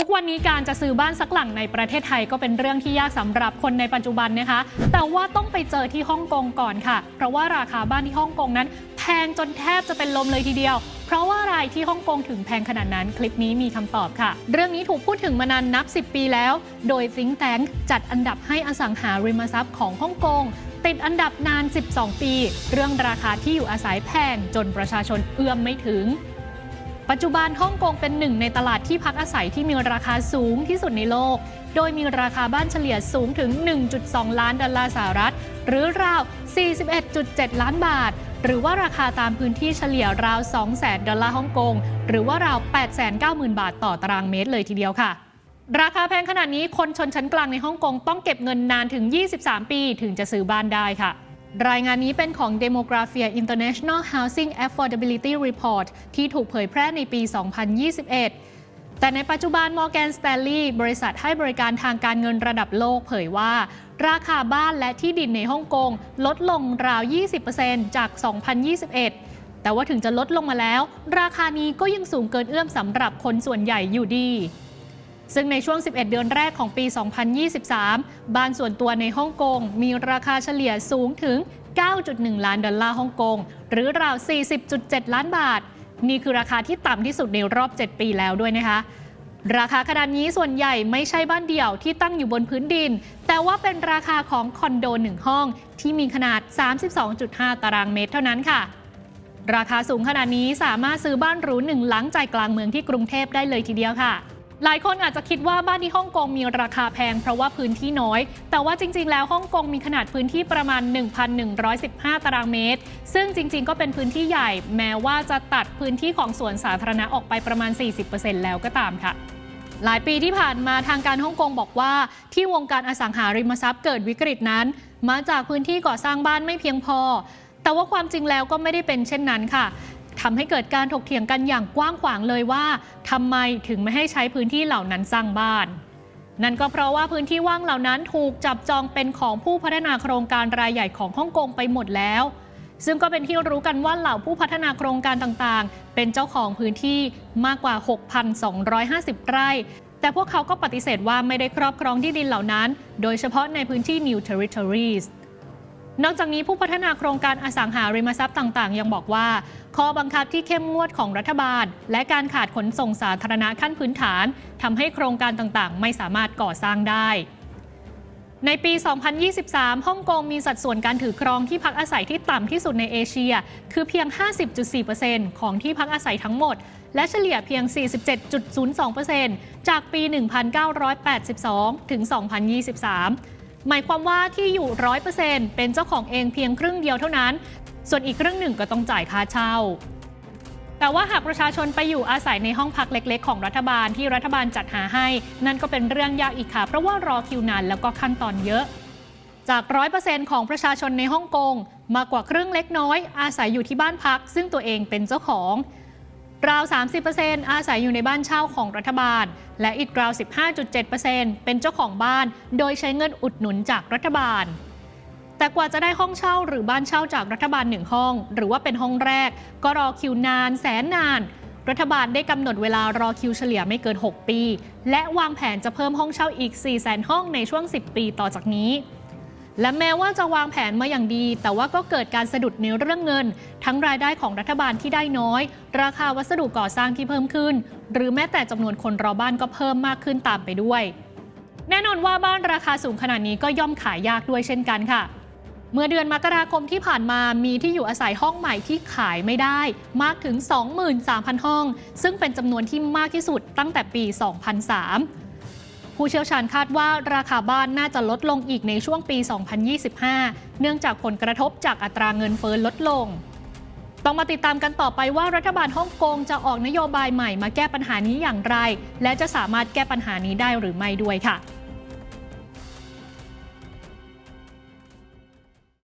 ทุกวันนี้การจะซื้อบ้านสักหลังในประเทศไทยก็เป็นเรื่องที่ยากสำหรับคนในปัจจุบันนะคะ แต่ว่าต้องไปเจอที่ฮ่องกงก่อนค่ะ เพราะว่าราคาบ้านที่ฮ่องกงนั้น แพงจนแทบจะเป็นลมเลยทีเดียว เพราะว่าอะไรที่ฮ่องกงถึงแพงขนาดนั้น คลิปนี้มีคำตอบค่ะ เรื่องนี้ถูกพูดถึงมานานนับ 10 ปีแล้ว โดย Think Tank จัดอันดับให้อสังหาริมทรัพย์ของฮ่องกงติดอันดับนาน 12 ปี เรื่องราคาที่อยู่อาศัยแพงจนประชาชนเอื้อมไม่ถึง ปัจจุบันฮ่องกงเป็นหนึ่งในตลาดที่พักอาศัยที่มีราคาสูงที่สุดในโลก โดยมีราคาบ้านเฉลี่ยสูงถึง 1.2 ล้านดอลลาร์สหรัฐ หรือราว 41.7 ล้านบาท หรือว่าราคาตามพื้นที่เฉลี่ยราว 200,000 ดอลลาร์ฮ่องกง หรือว่าราว 890,000 บาทต่อตารางเมตรเลยทีเดียวค่ะราคาแพงขนาดนี้คนชนชั้นกลางในฮ่องกงต้องเก็บเงินนานถึง 23 ปีถึงจะซื้อบ้านได้ค่ะ รายงานนี้เป็นของ Demographia International Housing Affordability Report ที่ถูกเผยแพร่ในปี 2021 แต่ในปัจจุบัน Morgan Stanley บริษัทให้บริการทางการเงินระดับโลกเผยว่า ราคาบ้านและที่ดินในฮ่องกงลดลงราว 20%จาก 2021 แต่ว่าถึงจะลดลงมาแล้ว ราคานี้ก็ยังสูงเกินเอื้อมสำหรับคนส่วนใหญ่อยู่ดี ซึ่งในช่วง 11 เดือนแรกของปี 2023 บ้านส่วนตัวในฮ่องกง มีราคาเฉลี่ยสูงถึง 9.1 ล้านดอลลาร์ฮ่องกง หรือราว 40.7 ล้านบาท นี่คือราคาที่ต่ำที่สุดในรอบ 7 ปีแล้วด้วยนะคะ ราคาขนาดนี้ส่วนใหญ่ไม่ใช่บ้านเดี่ยวที่ตั้งอยู่บนพื้นดิน แต่ว่าเป็นราคาของคอนโดหนึ่งห้อง ที่มีขนาด 32.5 ตารางเมตรเท่านั้นค่ะราคาสูงขนาดนี้สามารถซื้อบ้านหรูหนึ่งหลังใจกลางเมืองที่กรุงเทพได้เลยทีเดียวค่ะ หลายคนอาจจะคิดว่าบ้านที่ฮ่องกงมีราคาแพงเพราะว่าพื้นที่น้อย แต่ว่าจริง ๆ แล้วฮ่องกงมีขนาดพื้นที่ประมาณ 1,115 ตารางเมตร ซึ่งจริง ๆ ก็เป็นพื้นที่ใหญ่ แม้ว่าจะตัดพื้นที่ของสวนสาธารณะออกไปประมาณ 40%แล้วก็ตามค่ะหลายปีที่ผ่านมาทางการฮ่องกงบอกว่า ที่วงการอสังหาริมทรัพย์เกิดวิกฤตนั้น มาจากพื้นที่ก่อสร้างบ้านไม่เพียงพอ แต่ว่าความจริงแล้วก็ไม่ได้เป็นเช่นนั้นค่ะ ทำให้เกิดการถกเถียงกันอย่างกว้างขวางเลยว่าทำไมถึงไม่ให้ใช้พื้นที่เหล่านั้นสร้างบ้าน นั่นก็เพราะว่าพื้นที่ว่างเหล่านั้นถูกจับจองเป็นของผู้พัฒนาโครงการรายใหญ่ของฮ่องกงไปหมดแล้ว ซึ่งก็เป็นที่รู้กันว่าเหล่าผู้พัฒนาโครงการต่างๆ เป็นเจ้าของพื้นที่มากกว่า 6,250 ไร่ แต่พวกเขาก็ปฏิเสธว่าไม่ได้ครอบครองที่ดินเหล่านั้น โดยเฉพาะในพื้นที่ New Territories นอกจากนี้ผู้พัฒนาโครงการอสังหาริมทรัพย์ต่างๆ ยังบอกว่า ข้อบังคับที่เข้มงวดของรัฐบาล และการขาดขนส่งสาธารณะขั้นพื้นฐานทำให้โครงการต่างๆ ไม่สามารถก่อสร้างได้ในปี 2023 ฮ่องกงมีสัดส่วนการถือครองที่พักอาศัยที่ต่ำที่สุดในเอเชีย คือเพียง 50.4%ของที่พักอาศัยทั้งหมด และเฉลี่ยเพียง 47.02%จากปี 1982 ถึง 2023 หมายความว่าที่อยู่100%เปอร์เซ็นต์เป็นเจ้าของเองเพียงครึ่งเดียวเท่านั้น ส่วนอีกครึ่งหนึ่งก็ต้องจ่ายค่าเช่า แต่ว่าหากประชาชนไปอยู่อาศัยในห้องพักเล็ก ๆ ของรัฐบาลที่รัฐบาลจัดหาให้ นั่นก็เป็นเรื่องยากอีกค่ะ เพราะว่ารอคิวนานแล้วก็ขั้นตอนเยอะ จาก100%ของประชาชนในฮ่องกงมากกว่าครึ่งเล็กน้อย อาศัยอยู่ที่บ้านพัก ซึ่งตัวเองเป็นเจ้าของ ราว 30%อาศัยอยู่ในบ้านเช่าของรัฐบาล และอีกราว 15.7%เป็นเจ้าของบ้าน โดยใช้เงินอุดหนุนจากรัฐบาล แต่กว่าจะได้ห้องเช่าหรือบ้านเช่าจากรัฐบาลหนึ่งห้อง หรือว่าเป็นห้องแรก ก็รอคิวนานแสนนาน รัฐบาลได้กำหนดเวลารอคิวเฉลี่ยไม่เกิน 6 ปี และวางแผนจะเพิ่มห้องเช่าอีก 4 0 0 0 0 0 ห้องในช่วง 10 ปีต่อจากนี้ และแม้ว่าจะวางแผนมาอย่างดี แต่ว่าก็เกิดการสะดุดในเรื่องเงิน ทั้งรายได้ของรัฐบาลที่ได้น้อย ราคาวัสดุก่อสร้างที่เพิ่มขึ้น หรือแม้แต่จำนวนคนรอบ้านก็เพิ่มมากขึ้นตามไปด้วย แน่นอนว่าบ้านราคาสูงขนาดนี้ก็ย่อมขายยากด้วยเช่นกันค่ะ เมื่อเดือนมกราคมที่ผ่านมามีที่อยู่อาศัยห้องใหม่ที่ขายไม่ได้ มากถึง 23,000 ห้อง ซึ่งเป็นจำนวนที่มากที่สุดตั้งแต่ปี 2003 ผู้เชี่ยวชาญคาดว่าราคาบ้านน่าจะลดลงอีกในช่วงปี 2025 เนื่องจากผลกระทบจากอัตราเงินเฟ้อลดลง ต้องมาติดตามกันต่อไปว่ารัฐบาลฮ่องกงจะออกนโยบายใหม่มาแก้ปัญหานี้อย่างไร และจะสามารถแก้ปัญหานี้ได้หรือไม่ด้วยค่ะ